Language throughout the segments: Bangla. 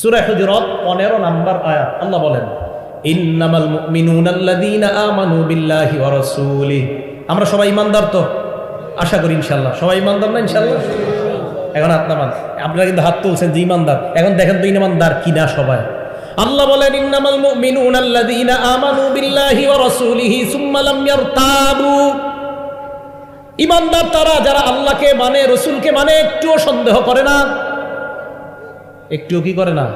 সূরা হুজুরাত 15 নাম্বার আয়াত, আল্লাহ বলেন, ইন্নামাল আমানু বিল্লাহি ওয়া রাসূলিহি আমরা সবাই ইমানদার তো? আশা করি ইনশাআল্লাহ। সবাই ইমানদার না ইনশাআল্লাহ? এখন হাত নামান আপনারা কিন্তু হাত তুলছেন যে ইমানদার। এখন দেখেন তো ইমানদার কিনা সবাই। আল্লাহ বলেন, ইন্নামাল আল্লাযীনা আমানু বিল্লাহি ওয়া রাসূলিহি সুম্মা লাম ইয়ারতাবু। ইমানদার তারা, যারা আল্লাহকে মানে রসুলকে মানে একটুও সন্দেহ করে না। একটুও কি করে না?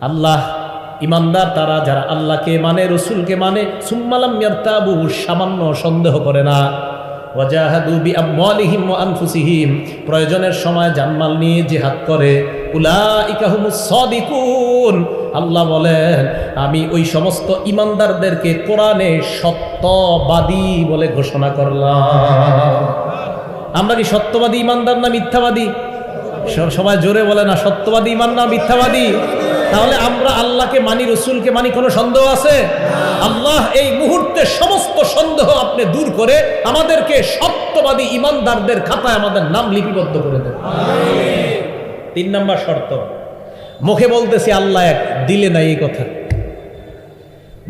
আল্লাহ, ইমানদার তারা যারা আল্লাহকে মানে রসুলকে মানে সুম্মালাম সামান্য সন্দেহ করে না। প্রয়োজনের সময় জানমাল নিয়ে জিহাদ করে। আল্লাহ বলেন, আমি ওই সমস্ত ইমানদারদেরকে কোরআনে সত্যবাদী বলে ঘোষণা করলাম। আমরা কি সত্যবাদী, ইমানদার না মিথ্যাবাদী? সবাই জোরে বলে না, সত্যবাদী ইমান না মিথ্যাবাদী? তাহলে আমরা আল্লাহকে মানি, রসুলকে মানি, কোনো সন্দেহ আছে? আল্লাহ এই মুহূর্তে সমস্ত সন্দেহ আপনি দূর করে আমাদেরকে সত্যবাদী ইমানদারদের খাতায় আমাদের নাম লিপিবদ্ধ করে দেন। তিন নম্বর শর্ত, মুখে বলতেছি আল্লাহ এক, দিলে নাই এই কথা।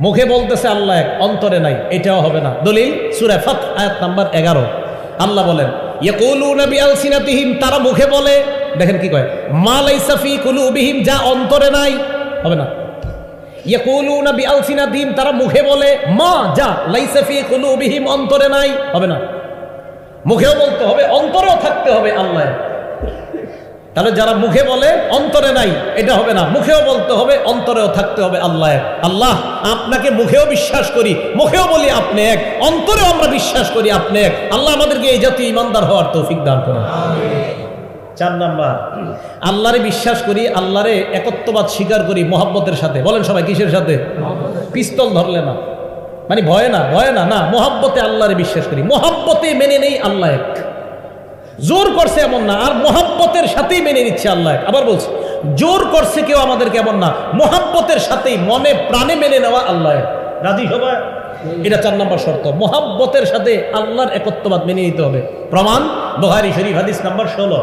মুখে বলতেছে আল্লাহ এক, অন্তরে নাই, এটাও হবে না। দলিল, সুরে ফাত আয়াত নাম্বার এগারো। আল্লাহ বলেন, ইয়াকুলুনা বিআলসিনাতিহিম, তারা মুখে বলে দেখেন কি কয়, মা লাইসা ফি কুলুবিহিম যা অন্তরে নাই, হবে না। তারা মুখে বলে, মা, যা, লাইসা ফি কুলুবিহিম অন্তরে নাই হবে না। মুখেও বলতে হবে, অন্তরেও থাকতে হবে আল্লাহ। তাহলে যারা মুখে বলে, অন্তরে নাই এটা হবে না। মুখেও বলতে হবে, অন্তরেও থাকতে হবে আল্লাহ। আল্লাহ, আপনাকে মুখেও বিশ্বাস করি, মুখেও বলি আপনি এক, অন্তরেও আমরা বিশ্বাস করি আপনি এক। আল্লাহ আমাদেরকে এই জাতীয় ইমানদার হওয়ার তৌফিক দান করেন। চার নাম্বার। আল্লাহরে বিশ্বাস করি, আল্লাহরে একত্ববাদ স্বীকার করি মোহাব্বতের সাথে। বলেন সবাই, কিসের সাথে? পিস্তল ধরলে না। মানে ভয় না ভয় না না, মোহাব্বতে আল্লাহরে বিশ্বাস করি। মোহাব্বতে মেনে নেই আল্লাহ এক। জোর করছে এমন না, আর মোহাব্বতের সাথেই মেনে নিচ্ছে আল্লাহ এক। আবার বলছি, জোর করছে কেউ আমাদেরকে এমন না, মোহাব্বতের সাথেই মনে প্রাণে মেনে নেওয়া আল্লাহ এক। রাজি সবাই? এটা চার নম্বর শর্ত। মোহাব্বতের সাথে আল্লাহর একত্ববাদ মেনে নিতে হবে। প্রমাণ বহারি শরীফ, হাদিস নাম্বার ষোলো।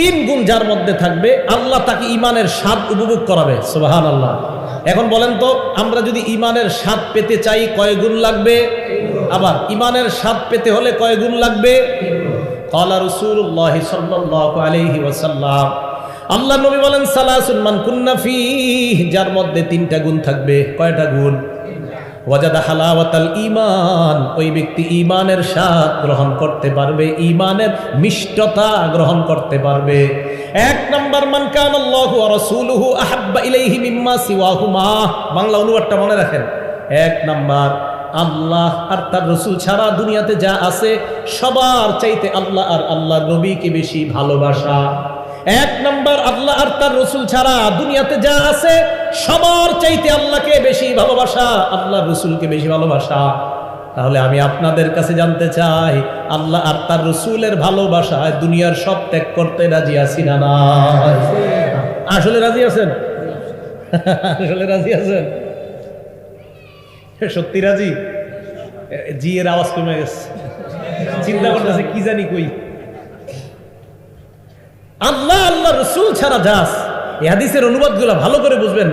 তিন গুণ যার মধ্যে থাকবে, আল্লাহ তাকে ইমানের স্বাদ উপভোগ করাবে। সোহান আল্লাহ এখন বলেন তো, আমরা যদি ইমানের স্বাদ পেতে চাই, কয় গুণ লাগবে? আবার ইমানের স্বাদ পেতে হলে কয় গুণ লাগবে? আল্লাহ নবী বলেন সালাহ সুলমান কুন্নাফি যার মধ্যে তিনটা গুণ থাকবে। কয়টা গুণ? ওয়াজাদা হালাওয়াতাল ঈমান, ওই ব্যক্তি ঈমানের স্বাদ গ্রহণ করতে পারবে, ঈমানের মিষ্টতা গ্রহণ করতে পারবে। এক নাম্বার, মান কান আল্লাহু রাসূলুহু আহাব্বা ইলাইহি মিম্মা সিওয়াহুমা। বাংলা অনুবাদটা মনে রাখেন। এক নাম্বার, আল্লাহ আর তার রসুল ছাড়া দুনিয়াতে যা আছে, সবার চাইতে আল্লাহ আর আল্লাহ নবীকে বেশি ভালোবাসা। এক নম্বর, আল্লাহ আর তার রসুল ছাড়া দুনিয়াতে যা আছে সবার চাইতে আল্লাহকে বেশি ভালোবাসা আল্লাহ রসুলকে বেশি ভালোবাসা। তাহলে আমি আপনাদের কাছে জানতে চাই, আল্লাহ আর তার রসুলের ভালোবাসায় দুনিয়ার সব ত্যাগ করতে রাজি আছি না আসলে রাজি আছেন? আসলে রাজি আছেন? সত্যি রাজি? জি এর আওয়াজ কমে গেছে। চিন্তা করতেছে কি জানি কই। আল্লাহ আল্লাহ রসুল ছাড়া যাস এই হাদিসের অনুবাদগুলো ভালো করে বুঝবেন।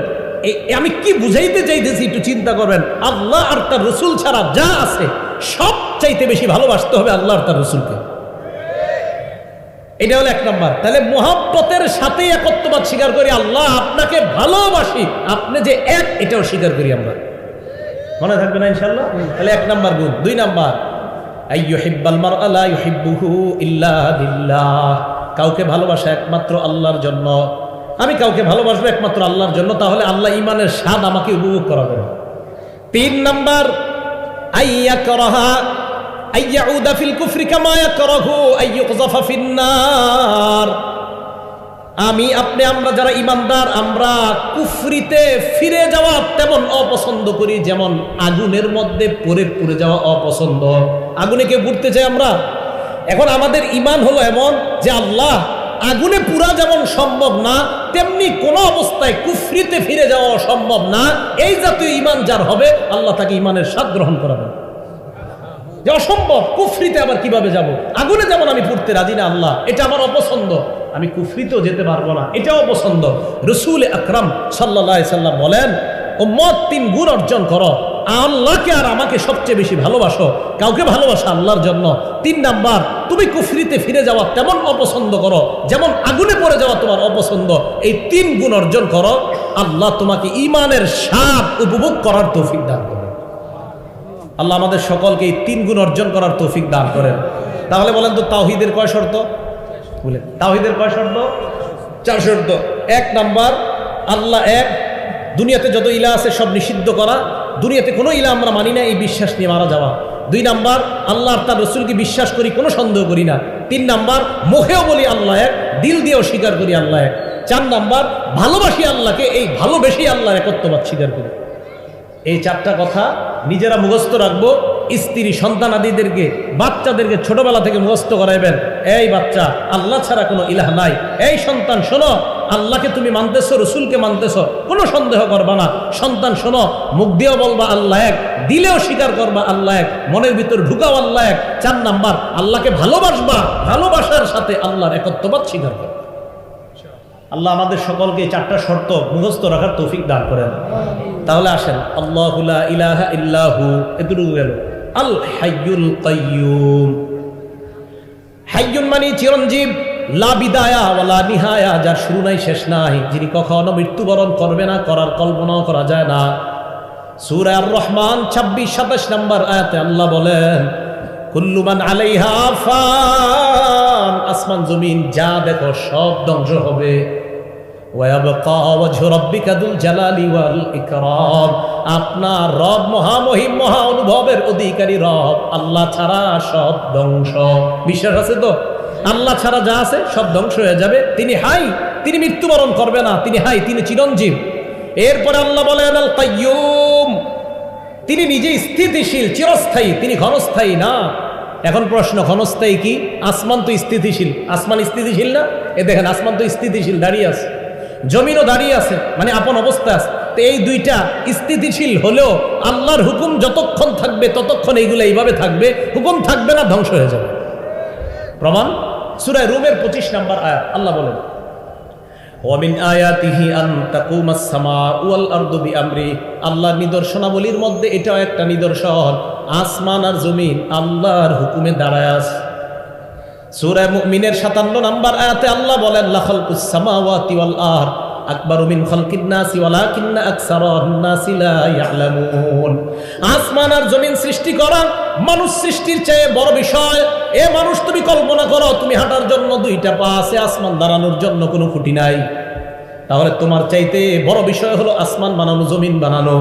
আমি কি বুঝাইতে চাইতেছি একটু চিন্তা করবেন। আল্লাহ আর তার রসুল ছাড়া যা আছে, সব চাইতে বেশি ভালোবাসতে হবে আল্লাহ আর তার রসুলকে। এটা হলো এক নম্বর। তাহলে মোহাব্বতের সাথে একত্ববাদ স্বীকার করি, আল্লাহ আপনাকে ভালোবাসি। আপনি যে এক, এটাও স্বীকার করি আমরা। মনে থাকবে না ইনশাল্লাহ তাহলে এক নম্বর গুণ। দুই নাম্বার। কাউকে ভালোবাসা একমাত্র আল্লাহর জন্য। আমি কাউকে ভালোবাসবো একমাত্র আল্লাহর জন্য, তাহলে আল্লাহ ইমানের স্বাদ আমাকে উপভোগ করাবেন। তিন নাম্বার আইয়া করহা আইয়াউদা ফিল কুফরি কামা ইয়াকরাহু, আইয়ুকযাফা ফিন্নার। আমি, আপনি, আমরা যারা ইমানদার আমরা কুফরিতে ফিরে যাওয়া তেমন অপছন্দ করি, যেমন আগুনের মধ্যে পড়ে পুড়ে যাওয়া অপছন্দ। আগুনে কে ঘুরতে চাই আমরা? এখন আমাদের ইমান হলো এমন যে আল্লাহ আগুনে পুরা যেমন সম্ভব না, তেমনি কোনো অবস্থায় কুফরিতে ফিরে যাওয়া সম্ভব না। এই জাতীয় ইমান যার হবে, আল্লাহ তাকে ইমানের স্বাদ গ্রহণ করাবেন। যে অসম্ভব, কুফরিতে আবার কীভাবে যাব? আগুনে যেমন আমি পড়তে রাজি না, আল্লাহ, এটা আমার অপছন্দ। আমি কুফরিতেও যেতে পারব না, এটাও অপছন্দ। রসুল আকরাম সাল্লাহ সাল্লাম বলেন ও মত তিন গুণ অর্জন করো। আল্লাহকে আর আমাকে সবচেয়ে বেশি ভালোবাসো। কাউকে ভালোবাসো আল্লাহর জন্য। তিন নাম্বার, তুমি কুফরিতে ফিরে যাওয়া তেমন অপছন্দ করো, যেমন আগুনে পড়ে যাওয়া তোমার অপছন্দ। এই তিন গুণ অর্জন করো, আল্লাহ তোমাকে ইমানের সাপ উপভোগ করার তৌফিক দান করে আল্লাহ আমাদের সকলকে এই তিন গুণ অর্জন করার তৌফিক দান করেন। তাহলে বলেন তো তাওহিদের কয় শর্ত? বলেন, তাওহিদের কয় শর্ত? চার শর্ত। এক নাম্বার, আল্লাহ এক, দুনিয়াতে যত ইলা আছে সব নিষিদ্ধ করা। দুনিয়াতে কোনো ইলা আমরা মানি না, এই বিশ্বাস নিয়ে মারা যাওয়া। দুই নাম্বার আল্লাহ আর তার রসুলকে বিশ্বাস করি, কোনো সন্দেহ করি না। তিন নাম্বার, মুখেও বলি আল্লাহ এক, দিল দিয়েও স্বীকার করি আল্লাহ এক। চার নাম্বার, ভালোবাসি আল্লাহকে, এই ভালোবেসেই আল্লাহ একত্ববাদ স্বীকার করি। এই চারটা কথা নিজেরা মুখস্থ রাখব। স্ত্রী সন্তান আদিদেরকে, বাচ্চাদেরকে ছোটবেলা থেকে মুখস্থ করাইবেন। এই বাচ্চা, আল্লাহ ছাড়া কোনো ইলাহ নাই। এই সন্তান, শোনো আল্লাহকে তুমি মানতেছো, রসুলকে মানতেছো, কোনো সন্দেহ করবা না। সন্তান শোনো, মুখ দিয়েও বলবা, আল্লাহ এক। দিলেও স্বীকার করবা, আল্লাহ এক। মনের ভিতর ঢুকাও, আল্লাহ এক। চার নাম্বার, আল্লাহকে ভালোবাসবা, ভালোবাসার সাথে আল্লাহর একত্ববাদ স্বীকার করবা আল্লাহ আমাদের সকলকে চারটা শর্ত মুখস্থ রাখার তৌফিক দান করেন। তাহলে আসেন, আল্লাহ ইলাহা ইল্লাহু এতটুকু গেল। আল হাইয়ুল কাইয়ুম। হাইয়ুন মানে চিরঞ্জীব। লা বিদায়া ওয়ালা নিহায়া, যার শুরু নাই শেষ নাই, যিনি কখনো মৃত্যুবরণ করবে না, করার কল্পনাও করা যায় না। সূরা আর রহমান ছাব্বিশ, সাতাশ নম্বর আয়াতে আল্লাহ বলেন কুল্লুমান আলাইহা ফান আসমান, জমিন, যা দেখো সব ধ্বংস হবে। আপনার রব মহামহিম মহা অনুভবের অধিকারী রব, আল্লাহ ছাড়া সব ধ্বংস। বিশ্বাস আছে তো? আল্লাহ ছাড়া যা আছে সব ধ্বংস হয়ে যাবে। তিনি হাই, তিনি মৃত্যুবরণ করবে না, তিনি হাই, তিনি চিরঞ্জীব। এরপরে আল্লাহ কাইয়ুম। তিনি নিজে স্থিতিশীল, চিরস্থায়ী, তিনি ঘনস্থায়ী না। এখন প্রশ্ন, ঘনস্থায়ী কি? আসমান তো স্থিতিশীল। আসমান স্থিতিশীল না? এ দেখেন, আসমান তো স্থিতিশীল, দাঁড়িয়ে আছে। জমিনও দাঁড়িয়ে আছে মানে আপন অবস্থা আছে। তো এই দুইটা স্থিতিশীল হলেও আল্লাহর হুকুম যতক্ষণ থাকবে, ততক্ষণ এইগুলো এইভাবে থাকবে। হুকুম থাকবে না, ধ্বংস হয়ে যাবে। প্রমাণ? সুরায় রুমের পঁচিশ নম্বর আয়াত, আল্লাহ বলেন, ওয়ামিন আয়াতিহি আন আল্লাহর নিদর্শনাবলীর মধ্যে এটাও একটা নিদর্শন, আসমান আর আল্লাহর হুকুমে দাঁড়ায় আছে। সূরা মুমিনের 57 নাম্বার আয়াতে আল্লাহ বলেন মিন খালকিন নাসি নাসি লা ইয়ালামুন। আসমান আর জমিন সৃষ্টি করা মানুষ সৃষ্টির চেয়ে বড় বিষয়। এ মানুষ তুমি কল্পনা করো, তুমি হাঁটার জন্য দুইটা পা আছে, আসমান দাঁড়ানোর জন্য কোনো খুঁটি নাই। তাহলে তোমার চাইতে বড় বিষয় হলো আসমান বানানো, জমিন বানানো।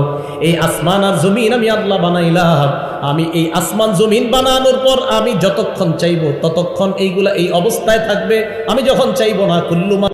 এই আসমান আর জমিন আমি আল্লাহ বানাইলাম। আমি এই আসমান, জমিন বানানোর পর আমি যতক্ষণ চাইব ততক্ষণ এইগুলা এই অবস্থায় থাকবে। আমি যখন চাইব না কুল্লুমা